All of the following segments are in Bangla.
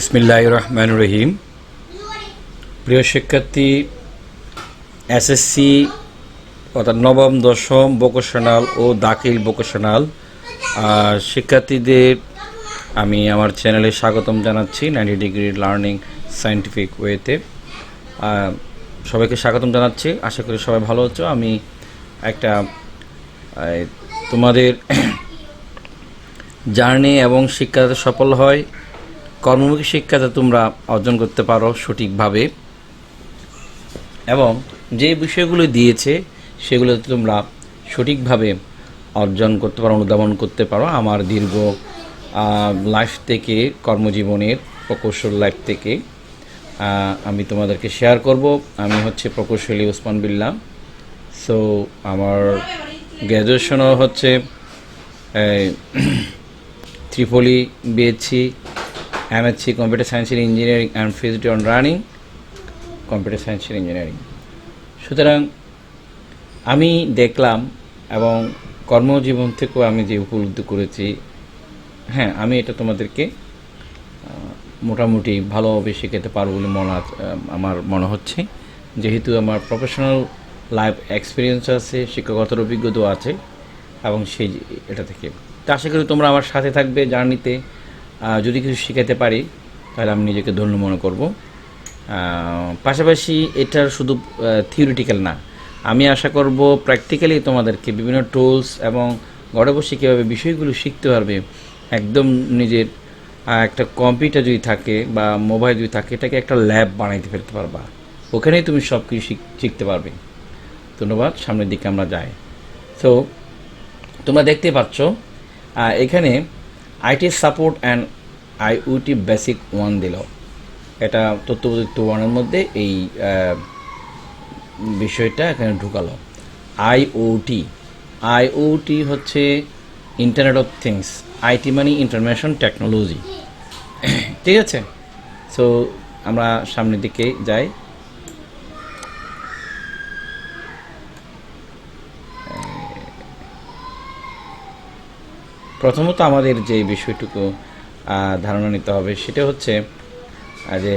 বিসমিল্লাহ রহমান রহিম প্রিয় শিক্ষার্থী এসএসসি অর্থাৎ নবম, দশম ভোকেশনাল ও দাখিল ভোকেশনাল শিক্ষার্থীদের আমি আমার চ্যানেলে স্বাগতম জানাচ্ছি নাইনটি ডিগ্রি লার্নিং সায়েন্টিফিক ওয়েতে সবাইকে স্বাগতম জানাচ্ছি। আশা করি সবাই ভালো হচ্ছে আমি একটা তোমাদের জার্নি এবং শিক্ষাতে সফল হয়। কর্মমুখী শিক্ষাতে তোমরা অর্জন করতে পারো সঠিকভাবে, এবং যে বিষয়গুলো দিয়েছে সেগুলোতে তোমরা সঠিকভাবে অর্জন করতে পারো, অনুধাবন করতে পারো আমার দীর্ঘ লাইফ থেকে, কর্মজীবনের প্রকৌশল লাইফ থেকে। আমি তোমাদেরকে শেয়ার করব। আমি হচ্ছে প্রকৌশলী ওসমান বিল্লাহ সো আমার গ্র্যাজুয়েশনও হচ্ছে ত্রিপলি BSc MSc computer science engineering and PhD on running computer science engineering সুতরাং আমি দেখলাম এবং কর্মজীবন থেকেও আমি যে উপলব্ধি করেছি হ্যাঁ আমি এটা তোমাদেরকে মোটামুটি ভালোভাবে শেখাতে পারব বলে মনে আমার মনে হচ্ছে। যেহেতু আমার প্রফেশনাল লাইফ এক্সপিরিয়েন্স আছে শিক্ষকতার অভিজ্ঞতাও আছে, এবং সেই এটা থেকে তো আশা করি তোমরা আমার সাথে থাকবে জার্নিতে যদি কিছু শেখাতে পারি, তাহলে আমি নিজেকে ধন্য মনে করব। পাশাপাশি এটা শুধু থিওরিটিক্যাল না। আমি আশা করব প্র্যাকটিক্যালি তোমাদেরকে বিভিন্ন টুলস এবং ঘরে বসে কীভাবে বিষয়গুলো শিখতে পারবে, একদম নিজের একটা কম্পিউটার যদি থাকে বা মোবাইল যদি থাকে, এটাকে একটা ল্যাব বানাইতে ফেলতে পারবা। ওখানেই তুমি সব কিছু শিখ- শিখতে পারবে। ধন্যবাদ, সামনের দিকে আমরা যাই। তো তোমরা দেখতে পাচ্ছ এখানে IT support and IoT basic one দিল। এটা তথ্য প্রযুক্তি ওয়ানের মধ্যে এই বিষয়টা এখানে ঢুকালো। আইওটি। আইওটি হচ্ছে ইন্টারনেট অফ থিংস আইটি মানে ইনফরমেশন টেকনোলজি ঠিক আছে? সো আমরা সামনের দিকে যাই। প্রথমত আমাদের যে বিষয়টুকু ধারণা নিতে হবে সেটা হচ্ছে যে,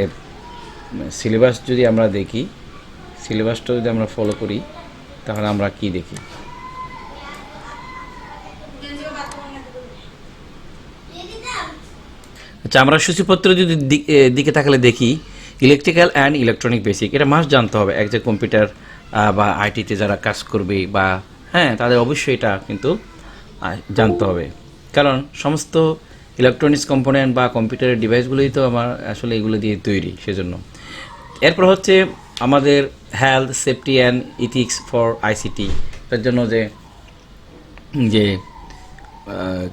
সিলেবাস যদি আমরা দেখি, সিলেবাসটা যদি আমরা ফলো করি, তাহলে আমরা কি দেখি? আচ্ছা আমরা সূচিপত্র যদি দিকে তাকালে দেখি ইলেকট্রিক্যাল অ্যান্ড ইলেকট্রনিক বেসিক এটা মাস জানতে হবে। এক যে কম্পিউটার বা আইটিতে যারা কাজ করবে বা হ্যাঁ তাদের অবশ্যই এটা কিন্তু জানতে হবে। কারণ সমস্ত ইলেকট্রনিক্স কম্পোনেন্ট বা কম্পিউটারের ডিভাইসগুলোই তো আমার আসলে এগুলো দিয়ে তৈরি সেজন্য। এরপর হচ্ছে আমাদের health safety and ethics for ICT তার জন্য যে যে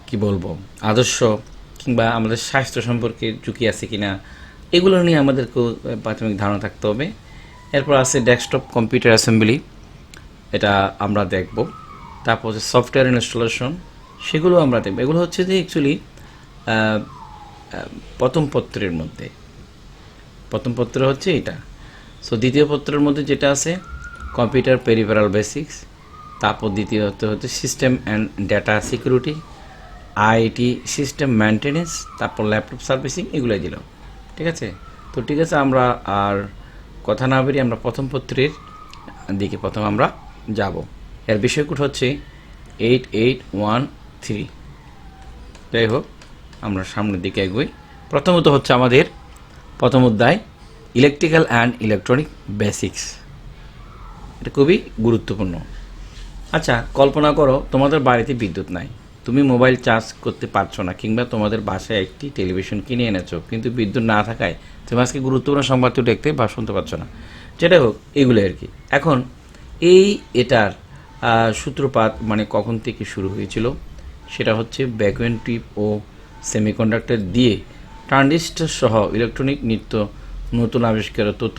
কি বলব, আদর্শ কিংবা আমাদের স্বাস্থ্য সম্পর্কে ঝুঁকি আছে কিনা, এগুলো নিয়ে আমাদেরকেও প্রাথমিক ধারণা থাকতে হবে। এরপর আছে ডেস্কটপ কম্পিউটার অ্যাসেম্বলি এটা আমরা দেখব। তারপর হচ্ছে সফটওয়্যার ইনস্টলেশন সেগুলো আমরা দেখব। এগুলো হচ্ছে যে অ্যাকচুয়ালি প্রথম পত্রের মধ্যে। প্রথম পত্র হচ্ছে এটা। সো দ্বিতীয় পত্রের মধ্যে যেটা আছে কম্পিউটার পেরিফেরাল বেসিক্স তারপর দ্বিতীয়ত হচ্ছে system and data security IT system maintenance তারপর ল্যাপটপ সার্ভিসিং এগুলোই দিল। ঠিক আছে? তো ঠিক আছে, আমরা আর কথা না বেরিয়ে আমরা প্রথম পত্রের দিকে প্রথম আমরা যাব। এর বিষয়কুট হচ্ছে এইট এইট ওয়ান থ্রি। যাই হোক, আমরা সামনের দিকে এগোই। প্রথমত হচ্ছে আমাদের প্রথম অধ্যায় ইলেকট্রিক্যাল অ্যান্ড ইলেকট্রনিক বেসিক্স এটা খুবই গুরুত্বপূর্ণ। আচ্ছা কল্পনা করো, তোমাদের বাড়িতে বিদ্যুৎ নাই। তুমি মোবাইল চার্জ করতে পারছ না, কিংবা তোমাদের বাসায় একটি টেলিভিশন কিনে এনেছো, কিন্তু বিদ্যুৎ না থাকায় তুমি আজকে গুরুত্বপূর্ণ সংবাদটি দেখতে বা শুনতে পাচ্ছ না। যেটা হোক এগুলো আর কি। এখন, এই এটার সূত্রপাত মানে কখন থেকে শুরু হয়েছিল? সেটা হচ্ছে ব্যাকুয়েন টিপ ও সেমিকন্ডাক্টর দিয়ে ট্রানজিস্টর সহ ইলেকট্রনিক নিত্য নতুন আবিষ্কার তথ্য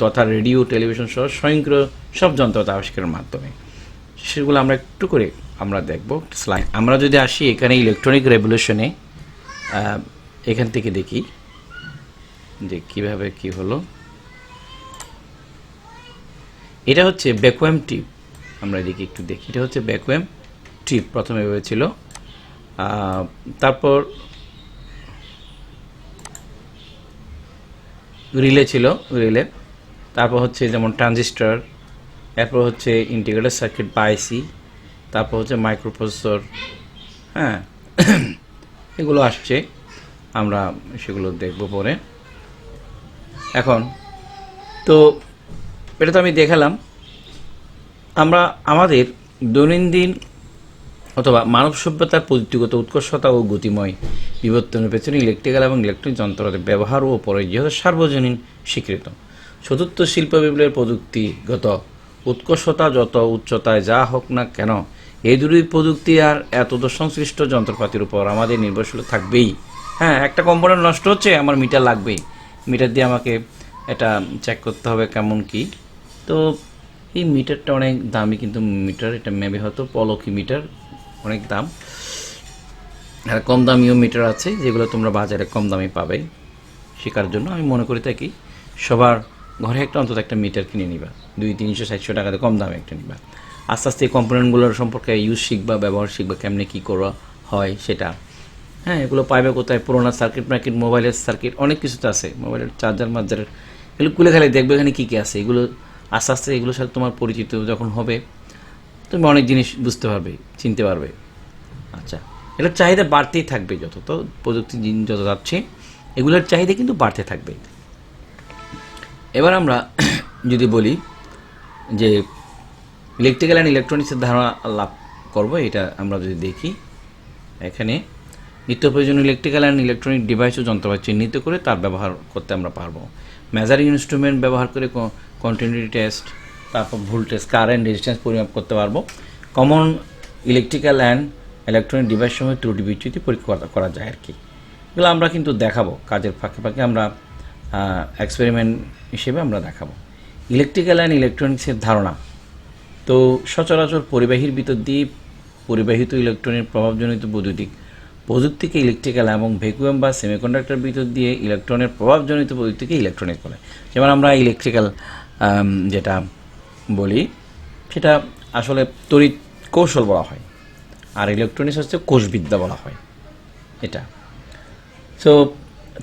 তথা রেডিও, টেলিভিশন সহ স্বয়ংক্রিয় সব যন্ত্রপাতি আবিষ্কারের মাধ্যমে। সেগুলো আমরা একটু করে আমরা দেখব স্লাইড আমরা যদি আসি এখানে ইলেকট্রনিক রেভলিউশনে এখান থেকে দেখি যে কীভাবে কি হলো। এটা হচ্ছে ব্যাকুয়াম টিপ আমরা এদিকে একটু দেখি। এটা হচ্ছে ব্যাকুয়াম টিপ প্রথমে হয়েছিল। তারপর রিলে ছিল, রিলে। তারপর হচ্ছে যেমন ট্রানজিস্টর, এরপর হচ্ছে ইন্টিগ্রেটেড সার্কিট বা আইসি তারপর হচ্ছে মাইক্রোপ্রসেসর হ্যাঁ এগুলো আসছে। আমরা সেগুলো দেখব পরে। এখন, তো এটা তো আমি দেখালাম। আমরা আমাদের দৈনন্দিন অথবা মানব সভ্যতার প্রযুক্তিগত উৎকর্ষতা ও গতিময় বিবর্তনের পেছনে ইলেকট্রিক্যাল এবং ইলেকট্রনিক যন্ত্রপাতির ব্যবহার ও পরিচয় সার্বজনীন স্বীকৃত। চতুর্থ শিল্প বিপ্লবের প্রযুক্তিগত উৎকর্ষতা যত উচ্চতায় যা হোক না কেন, এই দুটি প্রযুক্তি আর এত সংশ্লিষ্ট যন্ত্রপাতির উপর আমাদের নির্ভরশীল থাকবেই। হ্যাঁ একটা কম্পোনেন্ট নষ্ট হচ্ছে, আমার মিটার লাগবেই। মিটার দিয়ে আমাকে এটা চেক করতে হবে কেমন কি। তো এই মিটারটা অনেক দামি, কিন্তু মিটার এটা মেবি হয়তো পলকি মিটার অনেক দাম। আর কম দামিও মিটার আছে, যেগুলো তোমরা বাজারে কম দামে পাবে। শেখার জন্য আমি মনে করি থাকি, সবার ঘরে একটা অন্তত একটা মিটার কিনে নিবা। দুই, তিনশো, চারশো টাকাতে কম দামে একটা নিবা। আস্তে আস্তে এই কম্পোনেন্টগুলোর সম্পর্কে ইউজ শিখবা, ব্যবহার শিখবা, কেমনে কী করা হয় সেটা। হ্যাঁ এগুলো পাইবে কোথায়? পুরোনো সার্কিট মার্কিট মোবাইলের সার্কিট অনেক কিছু তো আছে। মোবাইলের চার্জার মার্জারের, এগুলো খুলে খালি দেখবে এখানে কী কী আছে। এগুলো আস্তে আস্তে এগুলোর সাথে তোমার পরিচিত যখন হবে তুমি অনেক জিনিস বুঝতে পারবে, চিনতে পারবে। আচ্ছা এটার চাহিদা বাড়তেই থাকবে যত, তো প্রযুক্তি যত যাচ্ছে, এগুলোর চাহিদা কিন্তু বাড়তে থাকবে। এবার আমরা যদি বলি যে ইলেকট্রিক্যাল অ্যান্ড ইলেকট্রনিক্সের ধারণা লাভ করব, এটা আমরা যদি দেখি, এখানে নিত্য প্রয়োজনীয় ইলেকট্রিক্যাল অ্যান্ড ইলেকট্রনিক ডিভাইস ও যন্ত্রপাতি চিহ্নিত করে তার ব্যবহার করতে আমরা পারব। মেজারিং ইনস্ট্রুমেন্ট ব্যবহার করে কন্টিনিউটি টেস্ট তারপর ভোল্টেজ কারেন্ট রেজিস্ট্যান্স পরিমাপ করতে পারব। Common electrical and electronic device সময় ত্রুটি বিচ্যুতি পরীক্ষা করা- যায় আর কি। এগুলো আমরা কিন্তু দেখাবো, কাজের ফাঁকে ফাঁকে আমরা এক্সপেরিমেন্ট হিসেবে আমরা দেখাবো। ইলেকট্রিক্যাল অ্যান্ড ইলেকট্রনিক্সের ধারণা। তো সচরাচর পরিবাহীর ভিতর দিয়ে পরিবাহিত ইলেকট্রনের প্রভাবজনিত বৈদ্যুতিক প্রযুক্তিকে ইলেকট্রিক্যাল এবং ভেকুয়াম বা সেমিকন্ডাক্টর ভিতর দিয়ে ইলেকট্রনের প্রভাবজনিত প্রযুক্তিকে ইলেকট্রনিক বলে। যেমন আমরা ইলেকট্রিক্যাল যেটা বলি, সেটা আসলে তড়িৎ কৌশল বলা হয়, আর ইলেকট্রনিক্স হচ্ছে কোষবিদ্যা বলা হয়, এটা। সো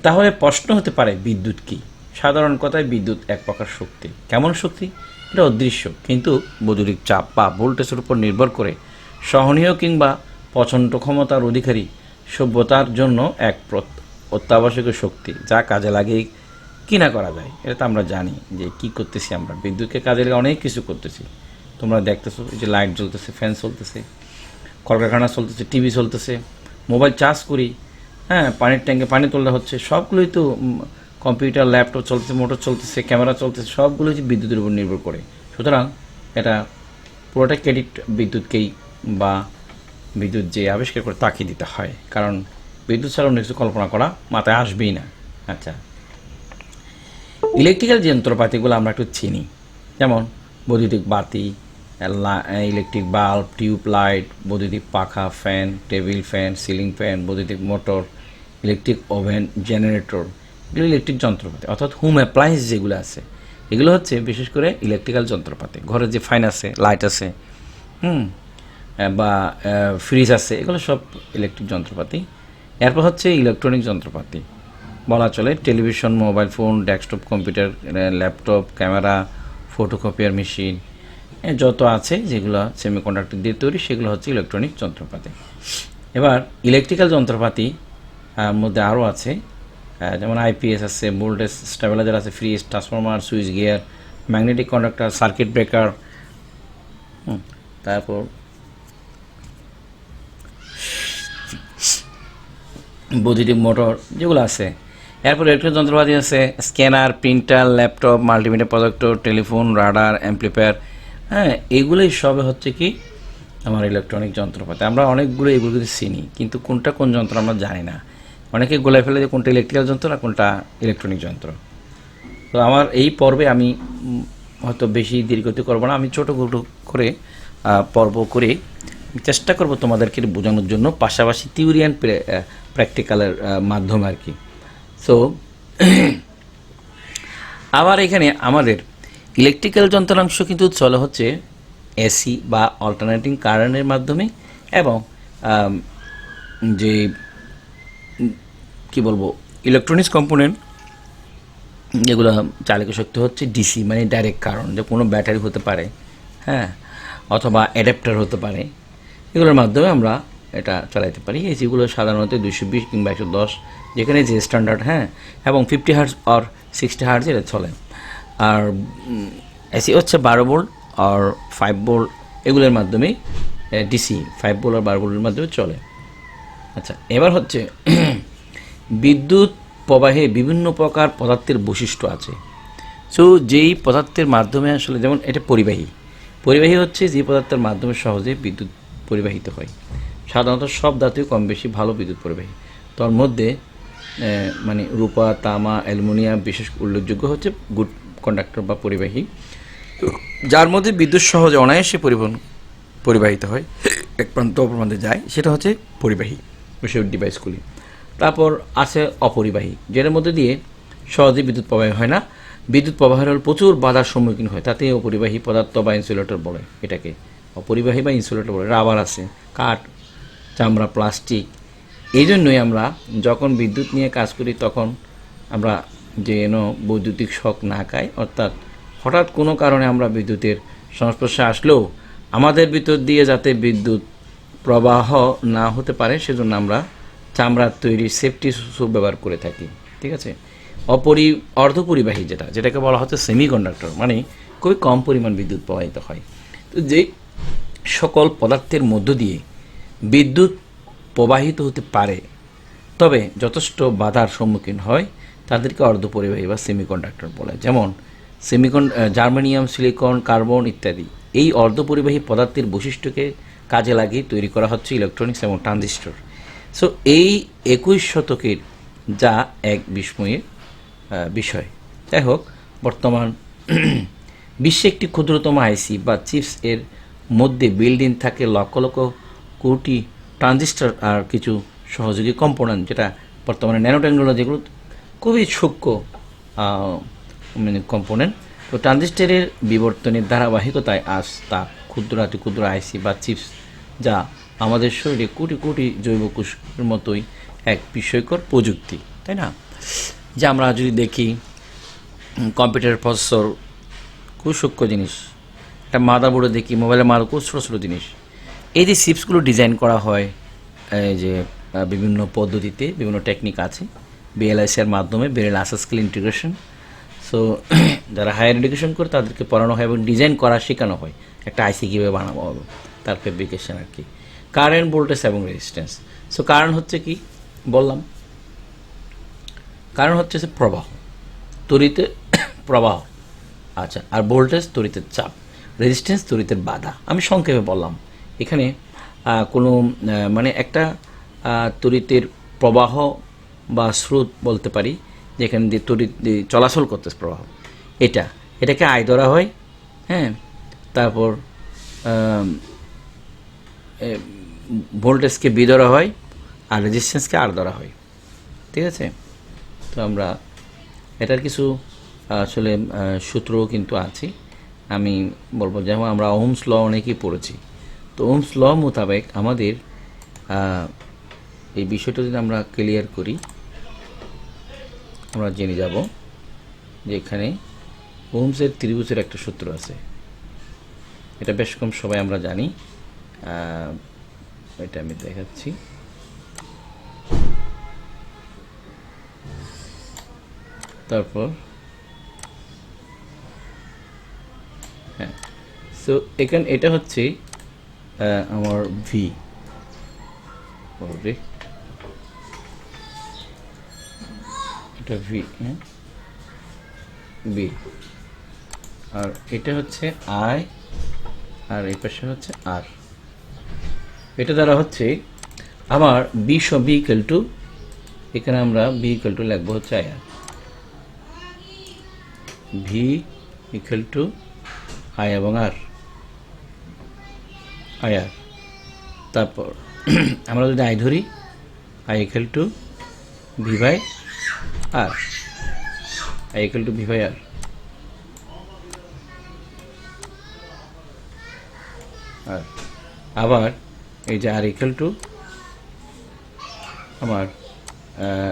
তাহলে প্রশ্ন হতে পারে, বিদ্যুৎ কি? সাধারণ কথায় বিদ্যুৎ এক প্রকার শক্তি। কেমন শক্তি? এটা অদৃশ্য, কিন্তু বৈদ্যুতিক চাপ বা ভোল্টেজের উপর নির্ভর করে সহনীয় কিংবা প্রচণ্ড ক্ষমতার অধিকারী সভ্যতার জন্য এক অত্যাবশ্যকীয় শক্তি, যা কাজে লাগিয়ে কি না করা যায়, এটা তো আমরা জানি যে কি করতেছি আমরা। বিদ্যুৎকে কাজে লাগিয়ে অনেক কিছু করতেছি। তোমরা দেখতেছো যে লাইট জ্বলতেছে, ফ্যান চলতেছে, কলকারখানা চলতেছে, টিভি চলতেছে, মোবাইল চার্জ করি হ্যাঁ পানির ট্যাঙ্কে পানি তোলা হচ্ছে, সবগুলোই তো কম্পিউটার, ল্যাপটপ চলতেছে, মোটর চলতেছে, ক্যামেরা চলতেছে, সবগুলোই বিদ্যুতের উপর নির্ভর করে। সুতরাং এটা পুরোটা ক্রেডিট বিদ্যুৎকেই বা বিদ্যুৎ যে আবিষ্কার করে তাকে দিতে হয়। কারণ বিদ্যুৎ ছাড়া অন্য কিছু কল্পনা করা মাথায় আসবেই না। আচ্ছা। ইলেকট্রিক্যাল যন্ত্রপাতিগুলো আমরা একটু চিনি। যেমন বৈদ্যুতিক বাতি ইলেকট্রিক বাল্ব, টিউব লাইট, বৈদ্যুতিক পাখা, fan, table fan, ceiling fan, বৈদ্যুতিক মোটর, ইলেকট্রিক ওভেন, জেনারেটর, এগুলো ইলেকট্রিক যন্ত্রপাতি, অর্থাৎ হোম অ্যাপ্লায়েন্স যেগুলো আছে, এগুলো হচ্ছে বিশেষ করে ইলেকট্রিক্যাল যন্ত্রপাতি। ঘরে যে ফাইন আছে লাইট আছে, হুম বা ফ্রিজ আছে, এগুলো সব ইলেকট্রিক যন্ত্রপাতি। এরপর হচ্ছে ইলেকট্রনিক যন্ত্রপাতি। বলা চলে, television, mobile phone, desktop, computer laptop, camera, photocopier machine যত আছে যেগুলো সেমিকন্ডাক্টর দিয়ে তৈরি, সেগুলো হচ্ছে ইলেকট্রনিক যন্ত্রপাতি। এবার ইলেকট্রিক্যাল যন্ত্রপাতি মধ্যে আরও আছে যেমন আইপিএস আছে ভোল্টেজ স্টেবিলাইজার আছে fridge transformer switch gear magnetic conductor circuit breaker তারপর বৈদ্যুতিক মোটর যেগুলো আছে এরপর ইলেকট্রিক যন্ত্রপাতি আছে, scanner, printer, laptop, multimedia projector, telephone, radar, amplifier হ্যাঁ এগুলোই সবে হচ্ছে কি আমার ইলেকট্রনিক যন্ত্রপাতি। আমরা অনেকগুলো এগুলো কিন্তু চিনি, কিন্তু কোনটা কোন যন্ত্র আমরা জানি না। অনেকে গোলায় ফেলে যে কোনটা ইলেকট্রিক্যাল যন্ত্র আর কোনটা ইলেকট্রনিক যন্ত্র। তো আমার এই পর্বে আমি হয়তো বেশি দীর্ঘতি করব না, আমি ছোটো ছোটো করে পর্ব করে চেষ্টা করব তোমাদেরকে বোঝানোর জন্য, পাশাপাশি থিওরি অ্যান্ড প্র্যাকটিক্যালের মাধ্যমে আর কি। সো আবার এখানে আমাদের ইলেকট্রিক্যাল যন্ত্রাংশ কিন্তু চলে হচ্ছে এসি বা অল্টারনেটিং কারেন্টের মাধ্যমে এবং যে, কি বলব ইলেকট্রনিক্স কম্পোনেন্ট যেগুলো চালিকা শক্তি হচ্ছে ডিসি মানে ডাইরেক্ট কারণ যে কোনো ব্যাটারি হতে পারে হ্যাঁ অথবা অ্যাডাপ্টার হতে পারে, এগুলোর মাধ্যমে আমরা এটা চালাইতে পারি। এসিগুলো সাধারণত দুশো বিশ কিংবা একশো দশ যেখানে যে স্ট্যান্ডার্ড হ্যাঁ এবং ফিফটি হার্টস আর সিক্সটি হার্টস এটা চলে। আর এসি হচ্ছে বারো ভোল্ট আর ফাইভ ভোল্ট এগুলোর মাধ্যমে ডিসি ফাইভ ভোল্ট আর বারো ভোল্টের মাধ্যমে চলে। আচ্ছা এবার হচ্ছে, বিদ্যুৎ প্রবাহে বিভিন্ন প্রকার পদার্থের বৈশিষ্ট্য আছে। সো যেই পদার্থের মাধ্যমে আসলে, যেমন এটা পরিবাহী। পরিবাহী হচ্ছে যে পদার্থের মাধ্যমে সহজে বিদ্যুৎ পরিবাহিত হয়। সাধারণত সব ধাতুই কম বেশি ভালো বিদ্যুৎ পরিবাহী। তার মধ্যে মানে রূপা, তামা অ্যালুমিনিয়াম বিশেষ উল্লেখযোগ্য হচ্ছে গুড কন্ডাক্টর বা পরিবাহী। যার মধ্যে বিদ্যুৎ সহজে অনায়াসে পরিবহন, পরিবাহিত হয়। এক প্রান্ত অপর প্রান্তে যায়, সেটা হচ্ছে পরিবাহী ওইসব ডিভাইসগুলি তারপর আছে অপরিবাহী, যেটার মধ্যে দিয়ে সহজে বিদ্যুৎ প্রবাহ হয় না। বিদ্যুৎ প্রবাহের প্রচুর বাধার সম্মুখীন হয়, তাতে অপরিবাহী পদার্থ বা ইনসুলেটর বলে এটাকে। অপরিবাহী বা ইনসুলেটর বলে রাবার আছে, কাঠ, চামড়া প্লাস্টিক এই জন্যই আমরা যখন বিদ্যুৎ নিয়ে কাজ করি, তখন আমরা যে যেন বৈদ্যুতিক শক না খাই। অর্থাৎ হঠাৎ কোনো কারণে আমরা বিদ্যুতের সংস্পর্শে আসলেও আমাদের ভিতর দিয়ে যাতে বিদ্যুৎ প্রবাহ না হতে পারে, সেজন্য আমরা চামড়ার তৈরি সেফটি স্যুপ ব্যবহার করে থাকি। ঠিক আছে? অপরি, অর্ধপরিবাহী যেটা, যেটাকে বলা হচ্ছে সেমিকন্ডাক্টর মানে খুবই কম পরিমাণ বিদ্যুৎ প্রবাহিত হয়। তো যে সকল পদার্থের মধ্য দিয়ে বিদ্যুৎ প্রবাহিত হতে পারে। তবে যথেষ্ট বাধার সম্মুখীন হয় তাদেরকে অর্ধপরিবাহী বা সেমিকন্ডাক্টর বলে। যেমন সেমিকন জার্মানিয়াম সিলিকন কার্বন ইত্যাদি। এই অর্ধপরিবাহী পদার্থের বৈশিষ্ট্যকে কাজে লাগিয়ে তৈরি করা হচ্ছে ইলেকট্রনিক্স এবং ট্রানজিস্টর সো এই একুশ শতকের যা এক বিস্ময়ের বিষয়। যাই হোক, বর্তমান বিশ্বে একটি ক্ষুদ্রতম আইসি বা চিপস এর মধ্যে বিল্ডিং থাকে লক্ষ লক্ষ কোটি ট্রানজিস্টর আর কিছু সহযোগী কম্পোনেন্ট, যেটা বর্তমানে ন্যানো যেগুলো খুবই সূক্ষ্ম মানে কম্পোনেন্ট। তো ট্রানজিস্টরের বিবর্তনের ধারাবাহিকতায় আজ তা ক্ষুদ্র অতি ক্ষুদ্র আইসি বা চিপস, যা আমাদের শরীরে কোটি কোটি জৈব কোষের মতোই এক বিস্ময়কর প্রযুক্তি, তাই না? যে আমরা যদি দেখি, কম্পিউটার প্রসেসর খুব সূক্ষ্ম জিনিস, একটা মাদারবোর্ডে দেখি মোবাইলের মাদার খুব ছোটো ছোটো জিনিস। এই যে চিপসগুলো ডিজাইন করা হয়, এই যে বিভিন্ন পদ্ধতিতে, বিভিন্ন টেকনিক আছে বিএলআইসির মাধ্যমে বেরেল আসাস্কিল ইন্টিগ্রেশন সো যারা হায়ার এডুকেশন করে, তাদেরকে পড়ানো হয় এবং ডিজাইন করা শেখানো হয়, একটা আইসি কীভাবে বানাবো হবে, তার ফেব্রিকেশন আর কি। কারেন্ট ভোল্টেজ এবং রেজিস্ট্যান্স সো কারণ হচ্ছে কি? বললাম। কারণ হচ্ছে যে প্রবাহ, তড়িতে প্রবাহ আচ্ছা আর ভোল্টেজ তড়িতের চাপ রেজিস্ট্যান্স তড়িতের বাধা, আমি সংক্ষেপে বললাম। এখানে কোনো মানে একটা আহ, তড়িতের প্রবাহ বা স্রোত বলতে পারি যেখানে দিয়ে দিয়ে চলাচল করতেছে প্রবাহ। এটা এটাকে আয় ধরা হয় হ্যাঁ? তারপর ভোল্টেজকে বি ধরা হয় আর রেজিস্ট্যান্সকে আর ধরা হয়। ঠিক আছে? তো আমরা এটার কিছু আসলে সূত্রও কিন্তু আছে। আমি বলব যেমন আমরা ওমস ল অনেকেই পড়েছি। তো ওমস ল মোতাবেক আমাদের এই বিষয়টা যদি আমরা ক্লিয়ার করি, আমরা জেনে যাব যে এখানে ওমসের ত্রিভুজের একটা সূত্র আছে। এটা বেশ কম সবাই আমরা জানি। এটা আমি দেখাচ্ছি। তারপর হ্যাঁ সো এখানে, এটা হচ্ছে আমার ভি এটা ভি হ্যাঁ? বি আর এটা হচ্ছে আই আর এই পাশে হচ্ছে আর এটা দ্বারা হচ্ছে আমার বি সব বি ইকুয়াল টু এখানে আমরা বি ইকুয়াল টু লিখব হচ্ছে I R V equal to I এবং আর আই আর তারপর, আমরা যদি আই ধরি, I equal to V by R I equal to V by R আর আবার এই যে আর ইকুয়াল টু আমার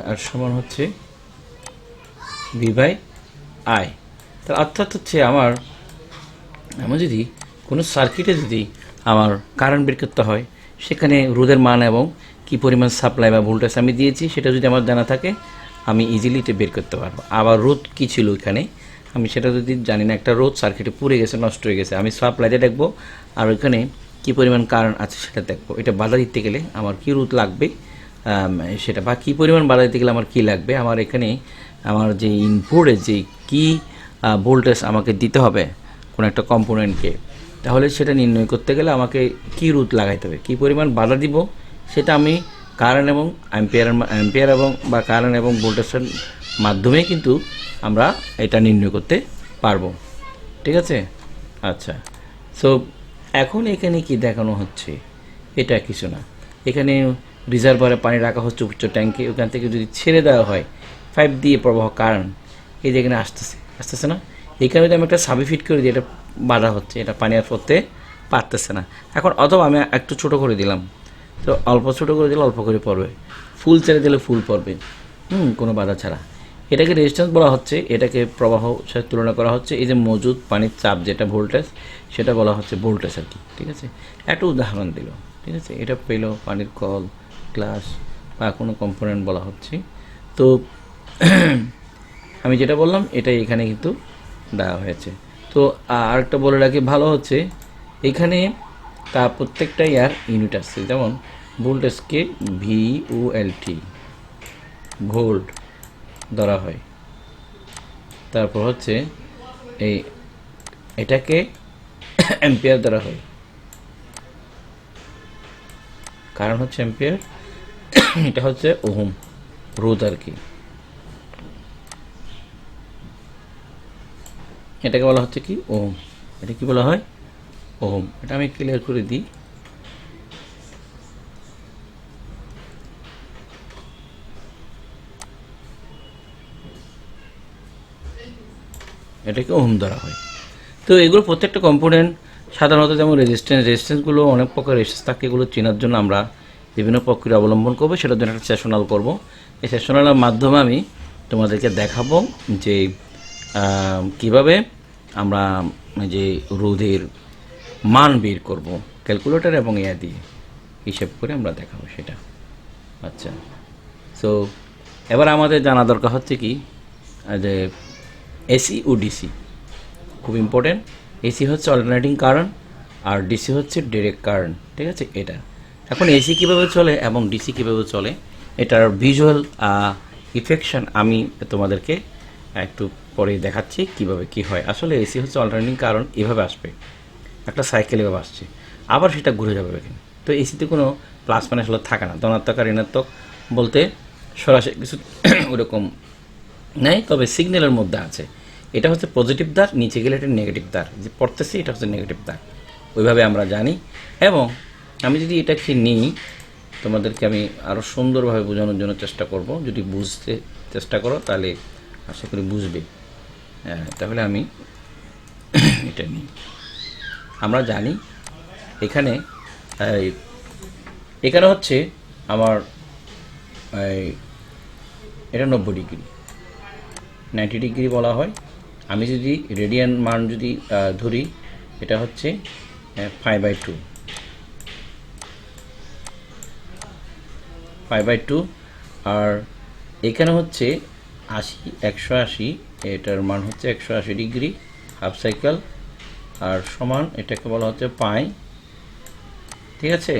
আর সমান হচ্ছে ভি বাই আই তার অর্থাৎ হচ্ছে আমার আমার যদি কোনো সার্কিটে যদি আমার কারেন্ট বের করতে হয়। সেখানে রোদের মান এবং কি পরিমাণ সাপ্লাই বা ভোল্টেজ আমি দিয়েছি, সেটা যদি আমার জানা থাকে, আমি ইজিলি এটা বের করতে পারব। আবার রোদ কী ছিল ওইখানে, আমি সেটা যদি জানি না, একটা রোদ সার্কিটে পুড়ে গেছে, নষ্ট হয়ে গেছে, আমি সাপ্লাইতে দেখব আর ওইখানে কী পরিমাণ কারেন্ট আছে সেটা দেখব। এটা বাধা দিতে গেলে আমার কী রোদ লাগবে সেটা বা কী পরিমাণ বাধা দিতে গেলে আমার কী লাগবে, আমার এখানে আমার যে ইনপুটে যে কী ভোল্টেজ আমাকে দিতে হবে কোনো একটা কম্পোনেন্টকে তাহলে সেটা নির্ণয় করতে গেলে আমাকে কী রুট লাগাইতে হবে? কী পরিমাণ বাধা দিব সেটা আমি কারেন্ট এবং অ্যাম্পিয়ার অ্যাম্পিয়ার এবং বা কারেন্ট এবং ভোল্টেজের মাধ্যমে কিন্তু আমরা এটা নির্ণয় করতে পারব। ঠিক আছে? আচ্ছা। সো এখন এখানে কি দেখানো হচ্ছে? এটা কিছু না। এখানে রিজার্ভারে পানি রাখা হচ্ছে উচ্চ ট্যাঙ্কে ওখান থেকে যদি ছেড়ে দেওয়া হয় পাইপ দিয়ে প্রবাহ কারণ, এই যে এখানে আসতেছে আসতেছে না? এখানে যদি আমি একটা সাবি ফিট করে দিই, এটা বাধা হচ্ছে, এটা পানি আর পড়তে পারতেছে না। এখন অথবা আমি একটু ছোট করে দিলাম। তো অল্প ছোট করে দিলে অল্প করে পড়বে। ফুল ছেড়ে দিলে ফুল পড়বে। হুম, কোনো বাধা ছাড়া। এটাকে রেজিস্ট্যান্স বলা হচ্ছে, এটাকে প্রবাহ সাথে তুলনা করা হচ্ছে। এই যে মজুদ পানির চাপ যেটা ভোল্টেজ সেটা বলা হচ্ছে ভোল্টেজ আর কি, ঠিক আছে? একটা উদাহরণ দিল, ঠিক আছে? এটা পেল পানির কল গ্লাস বা কোনো কম্পোনেন্ট বলা হচ্ছে। তো আমি যেটা বললাম, এটাই এখানে কিন্তু দেওয়া হয়েছে। তো আরেকটা বলে রাখি, ভালো হচ্ছে। এখানে তা প্রত্যেকটা ইয়ার ইউনিট আসছে যেমন ভোল্টেজকে ভি ও এল টি ভোল্ট ধরা হয়। তারপর হচ্ছে, এই, এটাকে অ্যাম্পিয়ার ধরা হয়। কারণ হচ্ছে অ্যাম্পিয়ার এটা হচ্ছে ওহম রোদ আর কি। এটাকে বলা হচ্ছে কি? ওম। এটা কি বলা হয়? ওহম এটা আমি ক্লিয়ার করে দিই। এটাকে ওহম ধরা হয়। তো এগুলো প্রত্যেকটা কম্পোনেন্ট সাধারণত যেমন রেজিস্ট্যান্স রেজিস্ট্যান্সগুলো অনেক প্রকার রেজিস্ট্যান্স থাকে, এগুলো চেনার জন্য আমরা বিভিন্ন প্রক্রিয়া অবলম্বন করব। সেটার জন্য একটা সেশনাল করব। এই সেশনালের মাধ্যমে আমি তোমাদেরকে দেখাবো যে কীভাবে আমরা যে রোধের মান বের করব ক্যালকুলেটর এবং ইয়া দিয়ে হিসেব করে আমরা দেখাবো সেটা। আচ্ছা। সো এবার আমাদের জানা দরকার হচ্ছে কি যে এসি ও ডিসি খুব ইম্পর্টেন্ট এসি হচ্ছে অল্টারনেটিং কারেন্ট আর ডিসি হচ্ছে ডিরেক্ট কারেন্ট ঠিক আছে? এটা। এখন এসি কীভাবে চলে এবং ডিসি কীভাবে চলে, এটার ভিজুয়াল ইফেকশন আমি তোমাদেরকে একটু পরে দেখাচ্ছি কীভাবে কি হয়। আসলে এসি হচ্ছে অল্টারনেটিং কারণ, এভাবে আসবে। একটা সাইকেল এভাবে আসছে। আবার সেটা ঘুরে যাবে এখানে। তো এসিতে কোনো প্লাস মানে আসলে থাকে না। ধনাত্মক আর ঋণাত্মক বলতে সরাসরি কিছু ওরকম নেই, তবে সিগন্যালের মধ্যে আছে। এটা হচ্ছে পজিটিভ দ্বার, নিচে গেলে এটা নেগেটিভ দ্বার। যে পড়তেছে, এটা হচ্ছে নেগেটিভ দ্বার। ওইভাবে আমরা জানি। এবং আমি যদি এটাকে নিই, তোমাদেরকে আমি আরও সুন্দরভাবে বোঝানোর জন্য চেষ্টা করব। যদি বুঝতে চেষ্টা করো, তাহলে আশা করি বুঝবে। হ্যাঁ, তাহলে আমি এটা নিই। আমরা জানি এখানে এখানে হচ্ছে আমার এটা নব্বই ডিগ্রি। নাইনটি ডিগ্রি বলা হয়। আমি যদি রেডিয়ান মান যদি ধরি এটা হচ্ছে five by two. Five by two আর এখানে হচ্ছে আশি, একশো আশি, এটার মান হচ্ছে একশো আশি ডিগ্রি, হাফ সাইকেল, আর সমান এটাকে বলা হচ্ছে পাই। ঠিক আছে?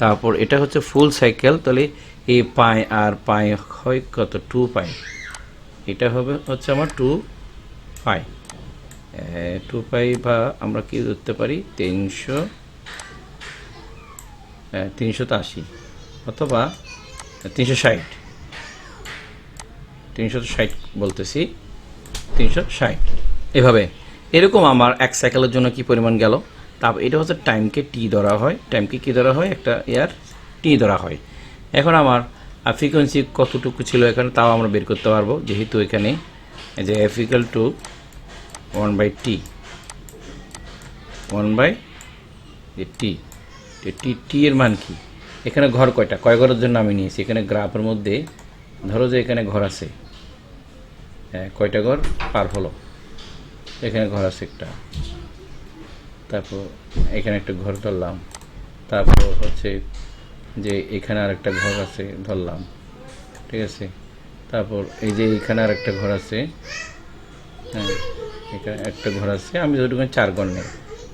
তারপর এটা হচ্ছে ফুল সাইকেল, তাহলে এই পাই আর পাই হয় কত? Two pi. এটা হবে হচ্ছে আমার টু পাই। টু পাই বা আমরা কি ধরতে পারি? তিনশো তিনশো আশি, অথবা তিনশো ষাট। তিনশো ষাট বলতেছি। তিনশো ষাট। এভাবে। এরকম আমার এক সাইকেলের জন্য কি পরিমাণ গেল? তারপর এটা হচ্ছে টাইমকে টি ধরা হয়। টাইমকে কি ধরা হয়? একটা এয়ার টি ধরা হয়। এখন আমার ফ্রিকোয়েন্সি কতটুকু ছিল এখানে তাও আমরা বের করতে পারব। যেহেতু এখানে যে F equal to one by T one by T T T এর মান কি? এখানে ঘর কয়টা? কয় ঘরের জন্য আমি নিয়েছি? এখানে গ্রাফের মধ্যে, ধরো যে এখানে ঘর আছে। কয়টা ঘর? পার হলো। এখানে ঘর আছে একটা। তারপর এখানে একটা ঘর ধরলাম। তারপর হচ্ছে যে এখানে আর একটা ঘর আছে, ধরলাম। ঠিক আছে? তারপর এই যে এখানে আর একটা ঘর আছে হ্যাঁ এখানে একটা ঘর আছে, আমি ধরুন চার ঘর নেই।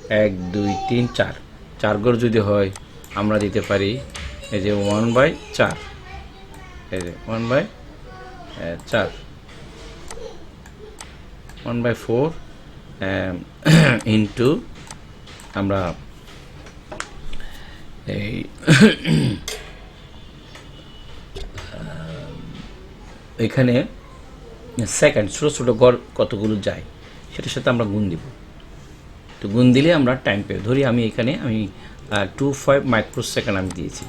এক, দুই, তিন, চার। চার ঘর যদি হয়, আমরা দিতে পারি এই যে ওয়ান বাই চার। এই যে ওয়ান বাই চার। ওয়ান বাই ফোর ইন্টু আমরা এই এখানে সেকেন্ড ছোটো ছোটো গড় কতগুলো যায়, সেটার সাথে আমরা গুণ দিব। তো গুণ দিলে আমরা টাইম পেয়ে, ধরি আমি এখানে, আমি টু ফাইভ মাইক্রো সেকেন্ড আমি দিয়েছি।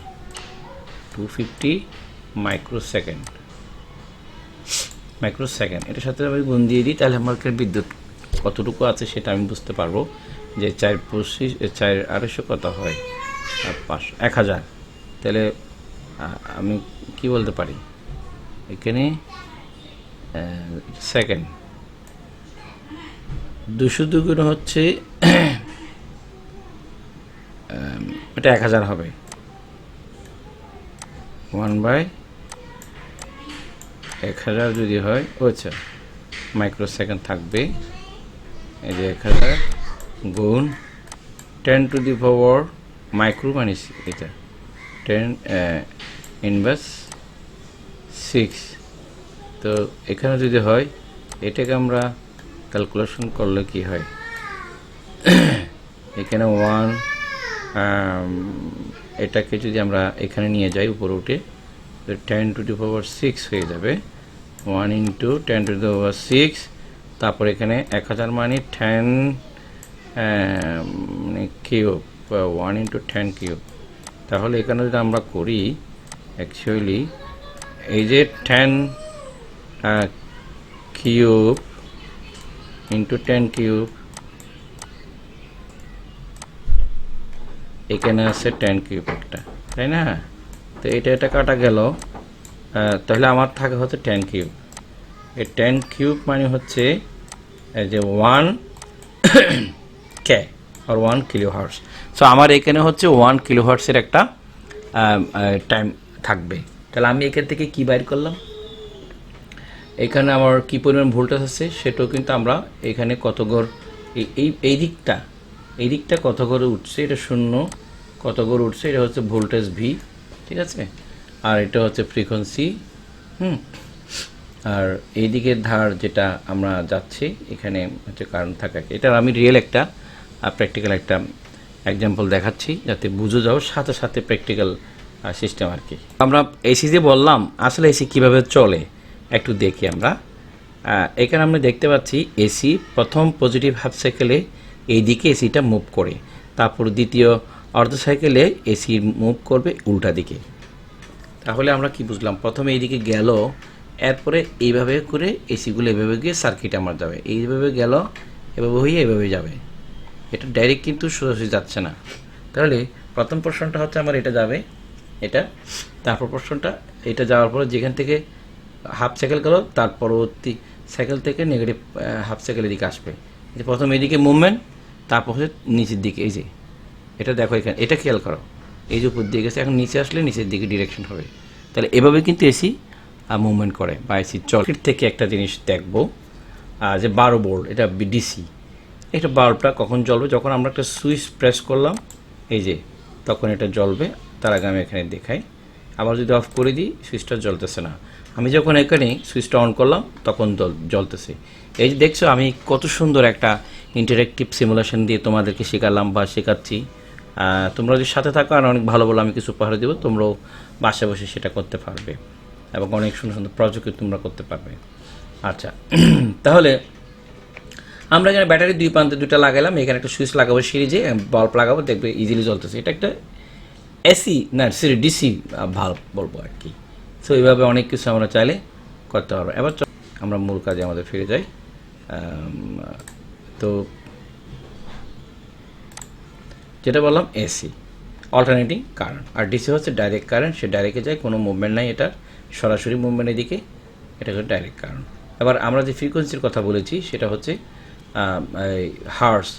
Two fifty micro second micro second এটার সাথে আমি গুণ দিয়ে দিই, তাহলে আমার বিদ্যুৎ কতটুকু আছে সেটা আমি বুঝতে পারব যে চার পঁচিশ চার আড়াইশো কত হয়? আর পাঁচশো, এক হাজার। তাহলে আমি কি বলতে পারি? এখানে সেকেন্ড দুশো দুগুণ হচ্ছে এটা এক হাজার হবে। ওয়ান বাই এক হাজার যদি হয় ও আচ্ছা মাইক্রো সেকেন্ড থাকবে। এই যে এক হাজার গুণ ten to the power micro মানে এটা টেন ইনভার্স সিক্স তো এখানে যদি হয়, এটাকে আমরা ক্যালকুলেশন করলে কি হয়? এখানে ওয়ান এটাকে যদি আমরা এখানে নিয়ে যাই উপরে উঠে ten to the power six হয়ে যাবে। One into ten to the power six তারপর এখানে এক হাজার মানে টেন মানে cube one into ten cube তাহলে এখানে যদি আমরা করি অ্যাকচুয়ালি এই যে ten cube into ten cube এখানে আছে টেন কিউব একটা, তাই না? তো এটা এটা কাটা গেল। তাহলে আমার থাকে হচ্ছে টেন কিউব এই টেন কিউব মানে হচ্ছে যে ওয়ান কে? আর ওয়ান কিলো হার্স সো আমার এখানে হচ্ছে ওয়ান কিলো হার্সের একটা টাইম থাকবে। তাহলে আমি এখান থেকে কি বাইর করলাম? এখানে আমার কি পরিমাণ ভোল্টেজ আছে? সেটাও কিন্তু আমরা এখানে কত গড় এই এই- দিকটা এই দিকটা কত করে উঠছে? এটা শূন্য। কত করে উঠছে? এটা হচ্ছে ভোল্টেজ ভি ঠিক আছে? আর এটা হচ্ছে ফ্রিকোয়েন্সি হুম? আর এই দিকের ধার যেটা আমরা যাচ্ছি, এখানে হচ্ছে কারণ থাকা এটা আমি রিয়েল একটা প্র্যাকটিক্যাল একটা এক্সাম্পল দেখাচ্ছি, যাতে বুঝে যাও সাথে সাথে প্র্যাকটিক্যাল সিস্টেম আর কি। আমরা এসি যে বললাম, আসলে এসি কীভাবে চলে? একটু দেখি আমরা। এখানে আমরা দেখতে পাচ্ছি এসি প্রথম পজিটিভ হাফ সাইকেলে এই দিকে এসিটা মুভ করে। তারপর দ্বিতীয় অর্ধ সাইকেলে এসি মুভ করবে উল্টা দিকে। তাহলে আমরা কি বুঝলাম? প্রথমে এইদিকে গেল, এরপরে এইভাবে করে এসিগুলো এভাবে গিয়ে সার্কিট আমার যাবে। এইভাবে গেল, এভাবে হয়ে এভাবে যাবে। এটা ডাইরেক্ট কিন্তু সোজাসুজি যাচ্ছে না। তাহলে প্রথম প্রশ্নটা হচ্ছে আমার এটা যাবে, এটা। তারপর প্রশ্নটা, এটা যাওয়ার পরে যেখান থেকে হাফ সাইকেল গেল, তার পরবর্তী সাইকেল থেকে নেগেটিভ হাফ সাইকেলের দিকে আসবে। প্রথম এদিকে মুভমেন্ট তারপর হচ্ছে নিচের দিকে, এই যে এটা দেখো এখানে, এটা খেয়াল করো। এই যে উপর দিয়ে গেছে, এখন নিচে আসলে নিচের দিকে ডিরেকশন হবে। তাহলে এভাবে কিন্তু এসি মুভমেন্ট করে বা এসি চলকিট থেকে একটা জিনিস দেখব যে বারো বোল্ট এটা ডিসি এটা বাল্বটা কখন জ্বলবে? যখন আমরা একটা সুইচ প্রেস করলাম, এই যে, তখন এটা জ্বলবে। তার আগে আমি এখানে দেখাই। আবার যদি অফ করে দিই, সুইচটা জ্বলতেছে না। আমি যখন এখানে সুইচটা অন করলাম, তখন জ্বলতেছে। এই যে দেখছ, আমি কত সুন্দর একটা ইন্টারেক্টিভ সিমুলেশন দিয়ে তোমাদেরকে শেখালাম বা শেখাচ্ছি। তোমরা যদি সাথে থাকো, আর অনেক ভালো ভালো আমি কিছু উপহার দেবো, তোমরাও বাসায় বসে সেটা করতে পারবে। এবং অনেক সুন্দর সুন্দর প্রজেক্ট তোমরা করতে পারবে। আচ্ছা তাহলে আমরা এখানে ব্যাটারি দুই প্রান্তে দুটো লাগালাম, এখানে একটা সুইচ লাগাবো সিরিজে বাল্ব লাগাবো, দেখবে ইজিলি জ্বলতেছে। এটা একটা এসি না সরি ডিসি ভাল্ব বলব আর কি। সো এইভাবে অনেক কিছু আমরা চাইলে করতে পারব। এবার আমরা মূল কাজে আমাদের ফিরে যাই। তো যেটা বললাম এসি অল্টারনেটিং কারেন্ট আর ডিসি হচ্ছে ডাইরেক্ট কারেন্ট সে ডাইরেক্টে যায়, কোনো মুভমেন্ট নাই এটার, সরাসরি মুভমেন্টের দিকে, এটা হচ্ছে ডাইরেক্ট কারেন্ট এবার আমরা যে ফ্রিকোয়েন্সির কথা বলেছি, সেটা হচ্ছে হার্স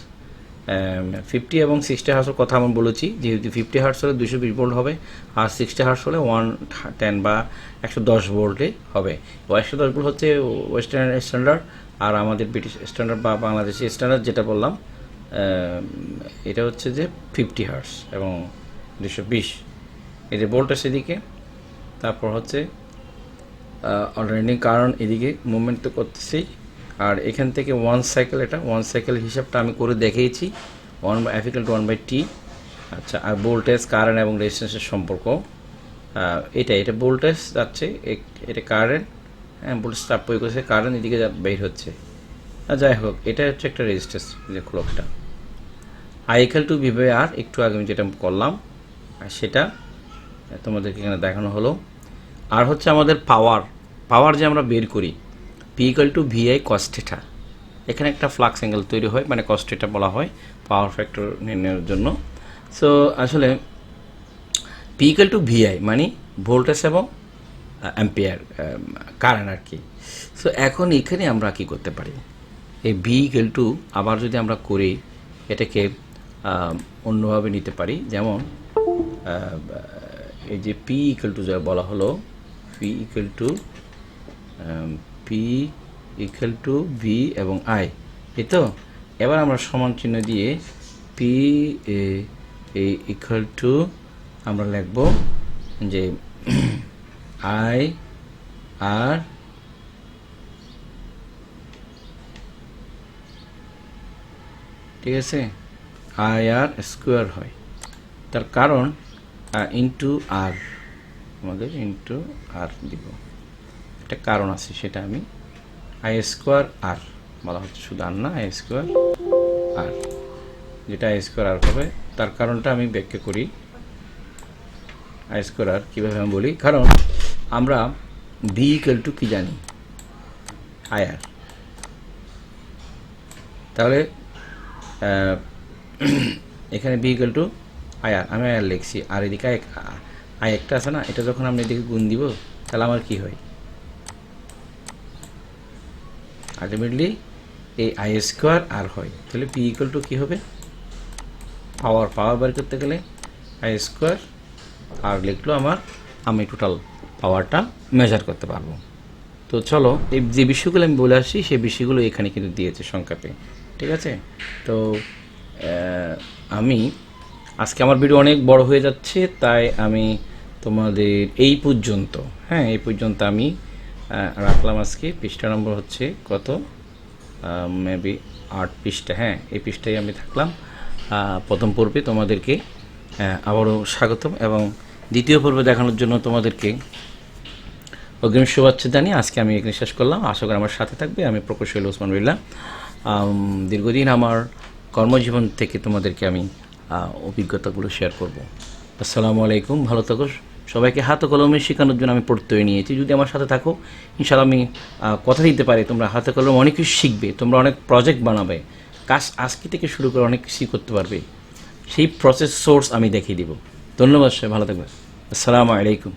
ফিফটি এবং সিক্সটি হার্সের কথা আমি বলেছি, যেহেতু ফিফটি হার্স হলে দুশো বিশ ভোল্ট হবে, আর সিক্সটি হার্স হলে ওয়ান টেন বা একশো দশ ভোল্টে হবে। একশো দশ ভোল্ট হচ্ছে ওয়েস্টার্ন স্ট্যান্ডার্ড আর আমাদের ব্রিটিশ স্ট্যান্ডার্ড বা বাংলাদেশি স্ট্যান্ডার্ড যেটা বললাম এটা হচ্ছে যে ফিফটি হার্স এবং দুশো বিশ। এই যে ভোল্টেজ এদিকে, তারপর হচ্ছে অলরেডি কারণ এদিকে মুভমেন্ট তো করতেছি। আর এখান থেকে ওয়ান সাইকেল এটা ওয়ান সাইকেল হিসাবটা আমি করে দেখিয়েছি। One by F equal to one by T আচ্ছা আর ভোল্টেজ কারেন্ট এবং রেজিস্ট্যান্সের সম্পর্ক। এটা এটা ভোল্টেজ যাচ্ছে এটা কারেন্ট হ্যাঁ ভোল্টেজ চাপ করছে কারেন্ট এদিকে বের হচ্ছে। যাই হোক, এটা হচ্ছে একটা রেজিস্ট্যান্স যে ক্লকটা আইকেল টু ভিভে আর একটু আগে আমি যেটা করলাম, আর সেটা তোমাদেরকে এখানে দেখানো হলো। আর হচ্ছে আমাদের পাওয়ার পাওয়ার যে আমরা বের করি পিকল টু ভিআই কস্টেটা এখানে একটা ফ্লাক্স অ্যাঙ্গেল তৈরি হয় মানে কস্টেটা বলা হয় পাওয়ার ফ্যাক্টর নির্ণয়ের জন্য। সো আসলে পিকল টু ভিআই মানে ভোল্টেজ এবং অ্যাম্পিয়ার কারেন্ট আর কি। সো এখন এখানে আমরা কি করতে পারি? এই বি ইকুয়াল টু আবার যদি আমরা করি, এটাকে অন্যভাবে নিতে পারি, যেমন এই যে পি ইকুয়াল টু যা বলা হলো P equal to P equal to V এবং আই এই তো? এবার আমরা সমান চিহ্ন দিয়ে পি ইকুয়াল টু আমরা লিখব যে আই আর ঠিক আছে? আই আর স্কোয়ার হয়। তার কারণ ইন্টু আর আমাদের ইন্টু আর দিব। একটা কারণ আছে, সেটা আমি আই স্কোয়ার আর বলা হচ্ছে। শুধু আর না আই স্কোয়ার আর যেটা আই স্কোয়ার আর হবে, তার কারণটা আমি ব্যাখ্যা করি। আই স্কোয়ার আর কীভাবে আমি বলি? কারণ, আমরা ভি ইকুয়াল টু কী জানি? আই আর তাহলে এখানে বি ইকুয়াল টু আয়ার আমি আয়ার লিখছি। আর এদিকে আই একটা আছে না, এটা যখন আমি এদিকে গুণ দিব, তাহলে আমার কি হয়? আলটিমেটলি এই আই স্কোয়ার আর হয়। তাহলে পি ইকুয়াল টু কী হবে? পাওয়ার পাওয়ার বের করতে গেলে আই স্কোয়ার আর লিখলো আমার, আমি টোটাল পাওয়ারটা মেজার করতে পারব। তো চলো, এই যে বিষয়গুলো আমি বলে আসছি, সেই বিষয়গুলো এখানে কিন্তু দিয়েছে সংক্ষেপে। ঠিক আছে? তো আমি, আজকে আমার ভিডিও অনেক বড় হয়ে যাচ্ছে, তাই আমি তোমাদের এই পর্যন্ত হ্যাঁ এই পর্যন্ত আমি রাখলাম আজকে। পৃষ্ঠা নম্বর হচ্ছে কত? মেবি আট পৃষ্ঠা হ্যাঁ এই পৃষ্ঠায় আমি থাকলাম। প্রথম পর্বে তোমাদেরকে আবারও স্বাগতম এবং দ্বিতীয় পর্বে দেখানোর জন্য তোমাদেরকে অগ্রিম শুভেচ্ছা জানিয়ে আজকে আমি এখানে শেষ করলাম। আশা করি আমার সাথে থাকবে। আমি প্রকৌশল ওসমান বিল্লা দীর্ঘদিন আমার কর্মজীবন থেকে তোমাদেরকে আমি অভিজ্ঞতাগুলো শেয়ার করব। আসসালামু আলাইকুম, ভালো থাকো। সবাইকে হাত কলমে শেখানোর জন্য আমি প্রত্যয় নিয়েছি। যদি আমার সাথে থাকো ইনশাল্লাহ আমি কথা দিতে পারি, তোমরা হাতে কলমে অনেক কিছু শিখবে, তোমরা অনেক প্রজেক্ট বানাবে। কাজ আজকে থেকে শুরু করে অনেক কিছুই করতে পারবে। সেই প্রসেস সোর্স আমি দেখিয়ে দিব। ধন্যবাদ, সবাই ভালো থাকবে আসসালামু আলাইকুম।